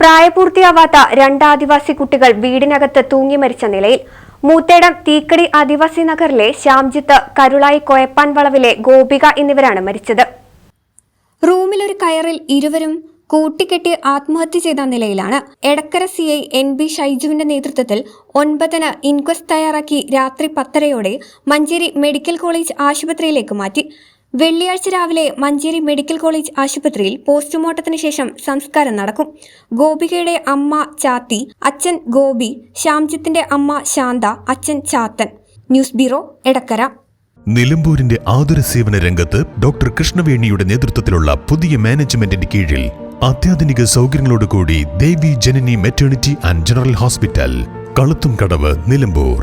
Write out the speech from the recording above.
പ്രായപൂർത്തിയാവാത്ത രണ്ട് ആദിവാസി കുട്ടികൾ വീടിനകത്ത് തൂങ്ങി മരിച്ച നിലയിൽ മൂത്തേടം തീക്കടി ആദിവാസി നഗറിലെ ശ്യാംജിത്ത് കരുളായി കോയപ്പാൻ വളവിലെ ഗോപിക എന്നിവരാണ് മരിച്ചത്. റൂമിലൊരു കയറിൽ ഇരുവരും കൂട്ടിക്കെട്ടി ആത്മഹത്യ ചെയ്ത നിലയിലാണ്. Edakkara C I N B ഷൈജുവിന്റെ നേതൃത്വത്തിൽ ഒൻപതിന് ഇൻക്വസ്റ്റ് തയ്യാറാക്കി രാത്രി പത്തരയോടെ മഞ്ചേരി മെഡിക്കൽ കോളേജ് ആശുപത്രിയിലേക്ക് മാറ്റി. വെള്ളിയാഴ്ച രാവിലെ മഞ്ചേരി മെഡിക്കൽ കോളേജ് ആശുപത്രിയിൽ പോസ്റ്റ്മോർട്ടത്തിന് ശേഷം സംസ്കാരം നടക്കും. ഗോപികയുടെ അമ്മ ചാത്തി അച്ഛൻ ഗോപി ശ്യാംജിത്തിന്റെ അമ്മ ശാന്ത അച്ഛൻ ചാത്തൻ. News bureau Edakkara. നിലമ്പൂരിന്റെ ആതുര സേവന രംഗത്ത് ഡോക്ടർ കൃഷ്ണവേണിയുടെ നേതൃത്വത്തിലുള്ള പുതിയ മാനേജ്മെന്റിന്റെ കീഴിൽ അത്യാധുനിക സൗകര്യങ്ങളോടുകൂടി Devi Janani maternity and general hospital കളുത്തും കടവ് നിലമ്പൂർ.